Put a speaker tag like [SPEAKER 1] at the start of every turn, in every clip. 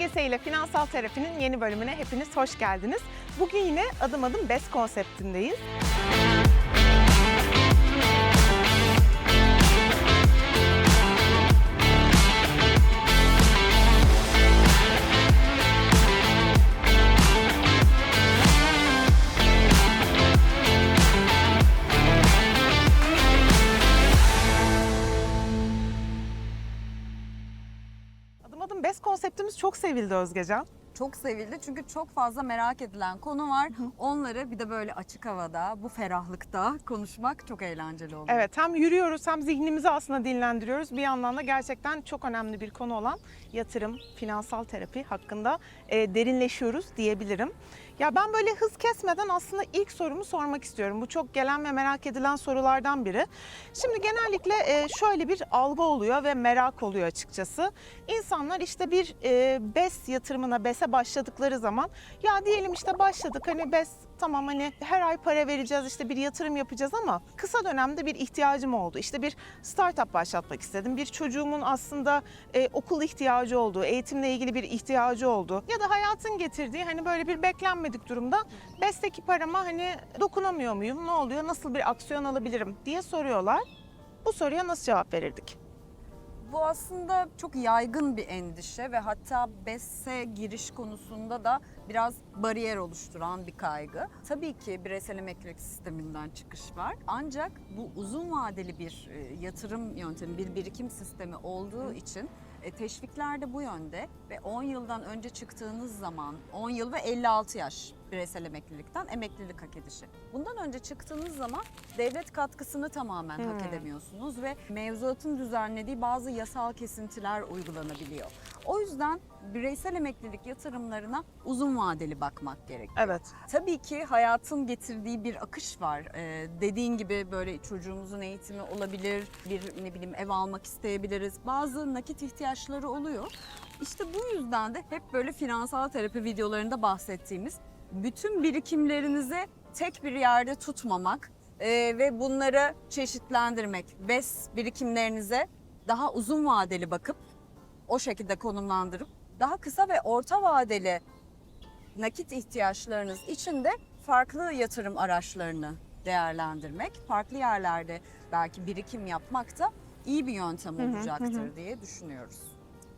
[SPEAKER 1] AGS ile Finansal Terapi'nin yeni bölümüne hepiniz hoş geldiniz. Bugün yine adım adım BES konseptindeyiz. Adım çok sevildi Özgecan.
[SPEAKER 2] Çok sevildi çünkü çok fazla merak edilen konu var. Onları bir de böyle açık havada, bu ferahlıkta konuşmak çok eğlenceli oluyor.
[SPEAKER 1] Evet hem yürüyoruz hem zihnimizi aslında dinlendiriyoruz. Bir yandan da gerçekten çok önemli bir konu olan yatırım, finansal terapi hakkında e, derinleşiyoruz diyebilirim. Ya ben böyle hız kesmeden aslında ilk sorumu sormak istiyorum. Bu çok gelen ve merak edilen sorulardan biri. Şimdi genellikle e, şöyle bir algı oluyor ve merak oluyor açıkçası. İnsanlar işte bir e, BES yatırımına, BES'e başladıkları zaman ya diyelim işte başladık hani BES tamam hani her ay para vereceğiz işte bir yatırım yapacağız ama kısa dönemde bir ihtiyacım oldu. İşte bir startup başlatmak istedim. Bir çocuğumun aslında e, okul ihtiyacı oldu, eğitimle ilgili bir ihtiyacı oldu. Ya da hayatın getirdiği hani böyle bir beklenmedik durumda BES'teki parama hani dokunamıyor muyum, ne oluyor, nasıl bir aksiyon alabilirim diye soruyorlar. Bu soruya nasıl cevap verirdik?
[SPEAKER 2] Bu aslında çok yaygın bir endişe ve hatta BES'e giriş konusunda da biraz bariyer oluşturan bir kaygı. Tabii ki bireysel emeklilik sisteminden çıkış var. Ancak bu uzun vadeli bir e, yatırım yöntemi, bir birikim sistemi olduğu için e, teşvikler de bu yönde ve 10 yıldan önce çıktığınız zaman 10 yıl ve 56 yaş bireysel emeklilikten emeklilik hak edişi. Bundan önce çıktığınız zaman devlet katkısını tamamen hak
[SPEAKER 1] Hmm.
[SPEAKER 2] edemiyorsunuz ve mevzuatın düzenlediği bazı yasal kesintiler uygulanabiliyor. O yüzden bireysel emeklilik yatırımlarına uzun vadeli bakmak gerekiyor.
[SPEAKER 1] Evet.
[SPEAKER 2] Tabii ki hayatın getirdiği bir akış var. Ee, dediğin gibi böyle çocuğumuzun eğitimi olabilir, bir ne bileyim ev almak isteyebiliriz. Bazı nakit ihtiyaçları oluyor. İşte bu yüzden de hep böyle finansal terapi videolarında bahsettiğimiz bütün birikimlerinizi tek bir yerde tutmamak e, ve bunları çeşitlendirmek. BES birikimlerinize daha uzun vadeli bakıp o şekilde konumlandırıp daha kısa ve orta vadeli nakit ihtiyaçlarınız için de farklı yatırım araçlarını değerlendirmek, farklı yerlerde belki birikim yapmak da iyi bir yöntem
[SPEAKER 1] hı,
[SPEAKER 2] olacaktır diye düşünüyoruz.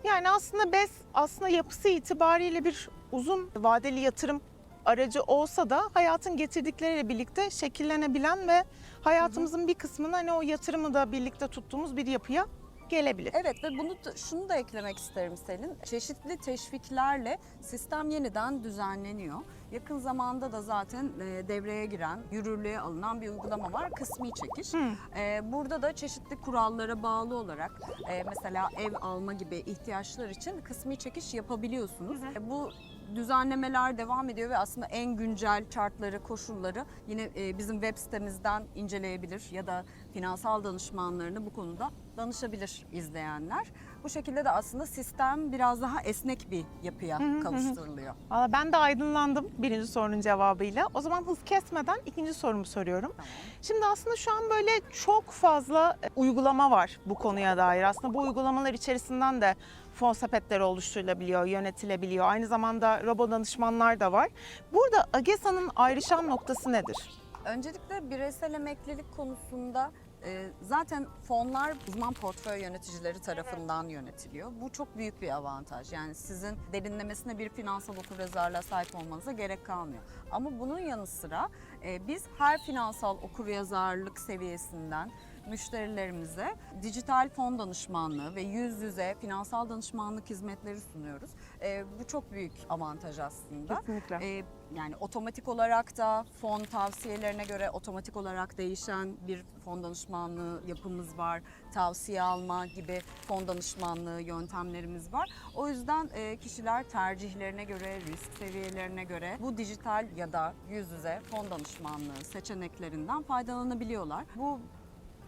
[SPEAKER 1] Yani aslında BES aslında yapısı itibariyle bir uzun vadeli yatırım aracı olsa da hayatın getirdikleriyle birlikte şekillenebilen ve hayatımızın bir kısmını hani o yatırımı da birlikte tuttuğumuz bir yapıya gelebilir.
[SPEAKER 2] Evet ve bunu şunu da eklemek isterim Selin. Çeşitli teşviklerle sistem yeniden düzenleniyor. Yakın zamanda da zaten e, devreye giren, yürürlüğe alınan bir uygulama var. Kısmi çekiş.
[SPEAKER 1] Hı.
[SPEAKER 2] E, burada da çeşitli kurallara bağlı olarak e, mesela ev alma gibi ihtiyaçlar için kısmi çekiş yapabiliyorsunuz. E, bu düzenlemeler devam ediyor ve aslında en güncel şartları, koşulları yine e, bizim web sitemizden inceleyebilir ya da finansal danışmanlarını bu konuda danışabilir izleyenler. Bu şekilde de aslında sistem biraz daha esnek bir yapıya
[SPEAKER 1] hı hı.
[SPEAKER 2] kavuşturuluyor.
[SPEAKER 1] Valla ben de aydınlandım birinci sorunun cevabıyla. O zaman hız kesmeden ikinci sorumu soruyorum.
[SPEAKER 2] Tamam.
[SPEAKER 1] Şimdi aslında şu an böyle çok fazla e, uygulama var bu konuya dair. Aslında bu uygulamalar içerisinden de fon sepetleri oluşturulabiliyor, yönetilebiliyor. Aynı zamanda robo danışmanlar da var. Burada AGESA'nın ayrışan noktası nedir?
[SPEAKER 2] Öncelikle bireysel emeklilik konusunda e, zaten fonlar uzman portföy yöneticileri tarafından yönetiliyor. Bu çok büyük bir avantaj. Yani sizin derinlemesine bir finansal okuryazarlığa sahip olmanıza gerek kalmıyor. Ama bunun yanı sıra e, biz her finansal okuryazarlık seviyesinden müşterilerimize dijital fon danışmanlığı ve yüz yüze finansal danışmanlık hizmetleri sunuyoruz. E, bu çok büyük avantaj aslında.
[SPEAKER 1] Kesinlikle.
[SPEAKER 2] Ee, yani otomatik olarak da fon tavsiyelerine göre otomatik olarak değişen bir fon danışmanlığı yapımız var. Tavsiye alma gibi fon danışmanlığı yöntemlerimiz var. O yüzden e, kişiler tercihlerine göre, risk seviyelerine göre bu dijital ya da yüz yüze fon danışmanlığı seçeneklerinden faydalanabiliyorlar. Bu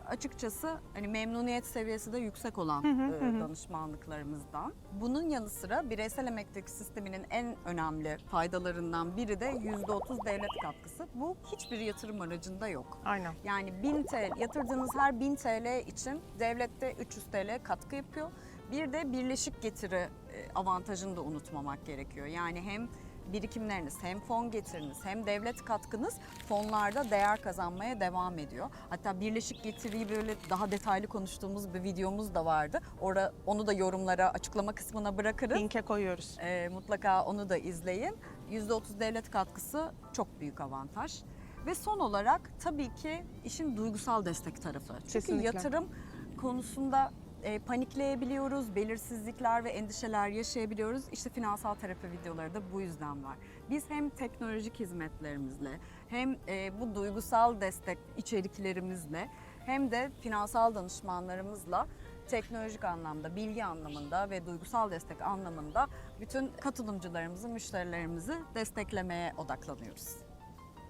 [SPEAKER 2] açıkçası hani memnuniyet seviyesi de yüksek olan
[SPEAKER 1] Hı hı,
[SPEAKER 2] e, danışmanlıklarımızdan. Bunun yanı sıra bireysel emeklilik sisteminin en önemli faydalarından biri de %30 devlet katkısı. Bu hiçbir yatırım aracında yok.
[SPEAKER 1] Aynen.
[SPEAKER 2] Yani 1000 TL, yatırdığınız her 1000 TL için devlet de 300 TL katkı yapıyor. Bir de birleşik getiri avantajını da unutmamak gerekiyor. Yani hem birikimleriniz hem fon getiriniz hem devlet katkınız fonlarda değer kazanmaya devam ediyor. Hatta birleşik getiriyi böyle daha detaylı konuştuğumuz bir videomuz da vardı. Orada onu da yorumlara açıklama kısmına bırakırız.
[SPEAKER 1] Linke koyuyoruz.
[SPEAKER 2] Ee, mutlaka onu da izleyin. %30 devlet katkısı çok büyük avantaj. Ve son olarak tabii ki işin duygusal destek tarafı. Çünkü
[SPEAKER 1] Kesinlikle.
[SPEAKER 2] yatırım konusunda e, panikleyebiliyoruz, belirsizlikler ve endişeler yaşayabiliyoruz. İşte finansal terapi videoları da bu yüzden var. Biz hem teknolojik hizmetlerimizle hem e, bu duygusal destek içeriklerimizle hem de finansal danışmanlarımızla teknolojik anlamda, bilgi anlamında ve duygusal destek anlamında bütün katılımcılarımızı, müşterilerimizi desteklemeye odaklanıyoruz.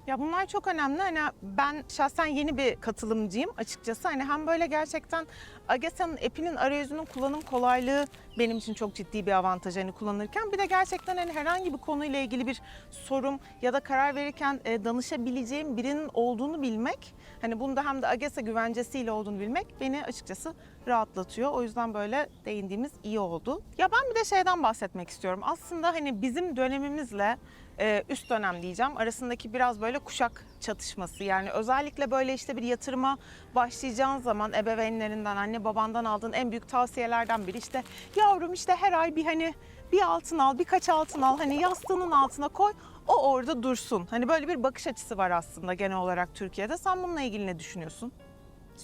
[SPEAKER 1] Ya bunlar çok önemli. Hani ben şahsen yeni bir katılımcıyım açıkçası. Hani hem böyle gerçekten Agesa'nın app'inin arayüzünün kullanım kolaylığı benim için çok ciddi bir avantaj hani kullanırken. Bir de gerçekten hani herhangi bir konuyla ilgili bir sorum ya da karar verirken e, danışabileceğim birinin olduğunu bilmek. Hani bunda hem de Agesa güvencesiyle olduğunu bilmek beni açıkçası rahatlatıyor. O yüzden böyle değindiğimiz iyi oldu. Ya ben bir de şeyden bahsetmek istiyorum. Aslında hani bizim dönemimizle e, üst dönem diyeceğim arasındaki biraz böyle kuşak çatışması. Yani özellikle böyle işte bir yatırıma başlayacağın zaman ebeveynlerinden, anne babandan aldığın en büyük tavsiyelerden biri işte yavrum işte her ay bir hani bir altın al, birkaç altın al, hani yastığının altına koy, o orada dursun. Hani böyle bir bakış açısı var aslında genel olarak Türkiye'de. Sen bununla ilgili ne düşünüyorsun?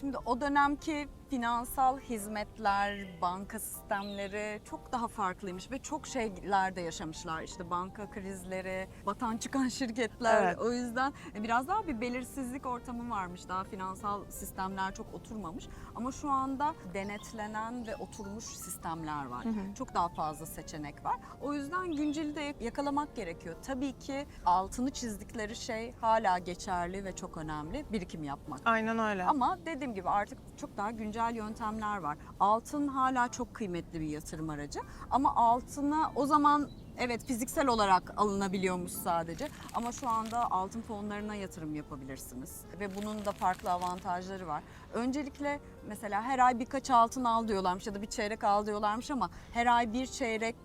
[SPEAKER 2] Şimdi o dönemki finansal hizmetler, banka sistemleri çok daha farklıymış ve çok şeylerde yaşamışlar. İşte banka krizleri, batan çıkan şirketler.
[SPEAKER 1] Evet.
[SPEAKER 2] O yüzden biraz daha bir belirsizlik ortamı varmış. Daha finansal sistemler çok oturmamış. Ama şu anda denetlenen ve oturmuş sistemler var. Çok daha fazla seçenek var. O yüzden günceli de yakalamak gerekiyor. Tabii ki altını çizdikleri şey hala geçerli ve çok önemli. Birikim yapmak.
[SPEAKER 1] Aynen öyle.
[SPEAKER 2] Ama dediğim gibi artık çok daha güncel yöntemler var. Altın hala çok kıymetli bir yatırım aracı. Ama altına o zaman evet fiziksel olarak alınabiliyormuş sadece. Ama şu anda altın fonlarına yatırım yapabilirsiniz. Ve bunun da farklı avantajları var. Öncelikle mesela her ay birkaç altın al diyorlarmış ya da bir çeyrek al diyorlarmış ama her ay bir çeyrek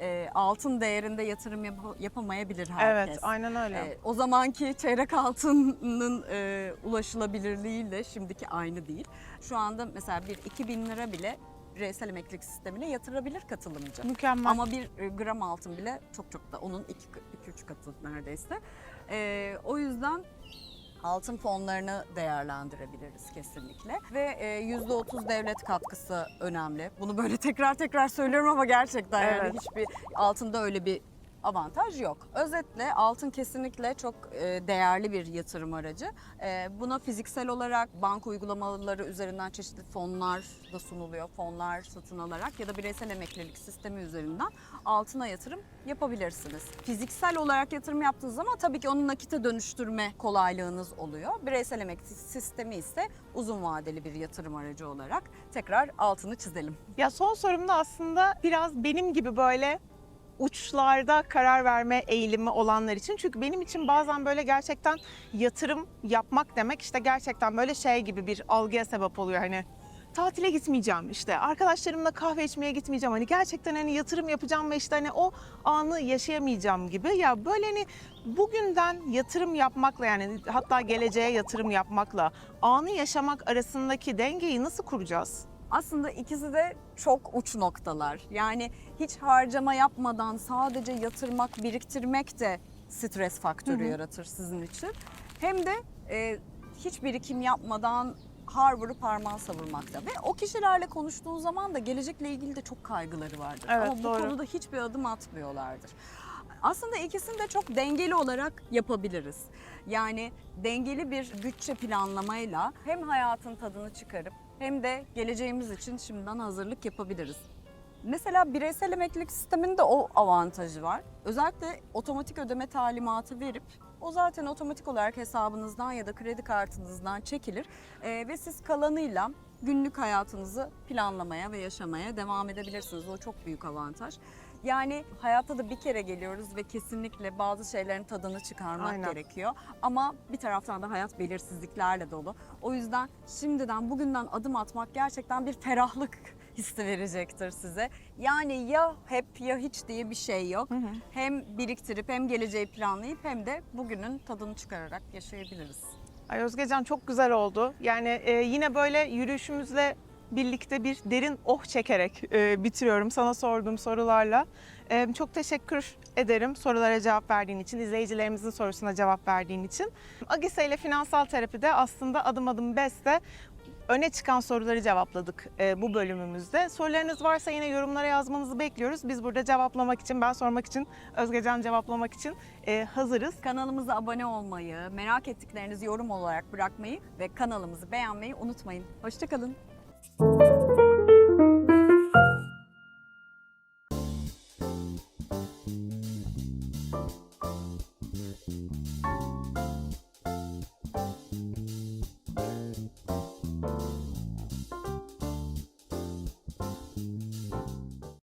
[SPEAKER 2] e, altın değerinde yatırım yap- yapamayabilir herkes.
[SPEAKER 1] Evet, aynen öyle.
[SPEAKER 2] Ee, o zamanki çeyrek altının e, ulaşılabilirliğiyle şimdiki aynı değil. Şu anda mesela bir 2000 lira bile bireysel emeklilik sistemine yatırabilir katılımcı.
[SPEAKER 1] Mükemmel.
[SPEAKER 2] Ama bir e, gram altın bile çok çok da onun 2-3 katı neredeyse. Ee, o yüzden altın fonlarını değerlendirebiliriz kesinlikle. Ve e, %30 devlet katkısı önemli. Bunu böyle tekrar tekrar söylüyorum ama gerçekten yani
[SPEAKER 1] Evet.
[SPEAKER 2] hiçbir altında öyle bir avantaj yok. Özetle altın kesinlikle çok e, değerli bir yatırım aracı. E, Buna fiziksel olarak banka uygulamaları üzerinden çeşitli fonlar da sunuluyor. Fonlar satın alarak ya da bireysel emeklilik sistemi üzerinden altına yatırım yapabilirsiniz. Fiziksel olarak yatırım yaptığınız zaman tabii ki onu nakite dönüştürme kolaylığınız oluyor. Bireysel emeklilik sistemi ise uzun vadeli bir yatırım aracı olarak tekrar altını çizelim.
[SPEAKER 1] Ya son sorum da aslında biraz benim gibi böyle uçlarda karar verme eğilimi olanlar için. Çünkü benim için bazen böyle gerçekten yatırım yapmak demek işte gerçekten böyle şey gibi bir algıya sebep oluyor hani tatile gitmeyeceğim işte arkadaşlarımla kahve içmeye gitmeyeceğim hani gerçekten hani yatırım yapacağım ve işte hani o anı yaşayamayacağım gibi ya böyle hani bugünden yatırım yapmakla yani hatta geleceğe yatırım yapmakla anı yaşamak arasındaki dengeyi nasıl kuracağız?
[SPEAKER 2] Aslında ikisi de çok uç noktalar. Yani hiç harcama yapmadan sadece yatırmak, biriktirmek de stres faktörü
[SPEAKER 1] Hı hı.
[SPEAKER 2] yaratır sizin için. Hem de e, hiç birikim yapmadan har vurup parmağı savurmakta. Ve o kişilerle konuştuğun zaman da gelecekle ilgili de çok kaygıları vardır.
[SPEAKER 1] Evet,
[SPEAKER 2] Ama bu
[SPEAKER 1] doğru.
[SPEAKER 2] konuda hiçbir adım atmıyorlardır. Aslında ikisini de çok dengeli olarak yapabiliriz. Yani dengeli bir bütçe planlamayla hem hayatın tadını çıkarıp hem de geleceğimiz için şimdiden hazırlık yapabiliriz. Mesela bireysel emeklilik sisteminde o avantajı var. Özellikle otomatik ödeme talimatı verip o zaten otomatik olarak hesabınızdan ya da kredi kartınızdan çekilir Ee, ve siz kalanıyla günlük hayatınızı planlamaya ve yaşamaya devam edebilirsiniz. O çok büyük avantaj. Yani hayatta da bir kere geliyoruz ve kesinlikle bazı şeylerin tadını çıkarmak
[SPEAKER 1] Aynen.
[SPEAKER 2] gerekiyor. Ama bir taraftan da hayat belirsizliklerle dolu. O yüzden şimdiden bugünden adım atmak gerçekten bir ferahlık hissi verecektir size. Yani ya hep ya hiç diye bir şey yok.
[SPEAKER 1] Hı hı.
[SPEAKER 2] Hem biriktirip hem geleceği planlayıp hem de bugünün tadını çıkararak yaşayabiliriz.
[SPEAKER 1] Ay Özgecan çok güzel oldu. Yani e, yine böyle yürüyüşümüzle birlikte bir derin oh çekerek e, bitiriyorum sana sorduğum sorularla. E, çok teşekkür ederim sorulara cevap verdiğin için, izleyicilerimizin sorusuna cevap verdiğin için. Agise ile finansal terapide aslında adım adım beste öne çıkan soruları cevapladık e, bu bölümümüzde. Sorularınız varsa yine yorumlara yazmanızı bekliyoruz. Biz burada cevaplamak için, ben sormak için, Özgecan cevaplamak için e, hazırız.
[SPEAKER 2] Kanalımıza abone olmayı, merak ettiklerinizi yorum olarak bırakmayı ve kanalımızı beğenmeyi unutmayın. Hoşçakalın. Música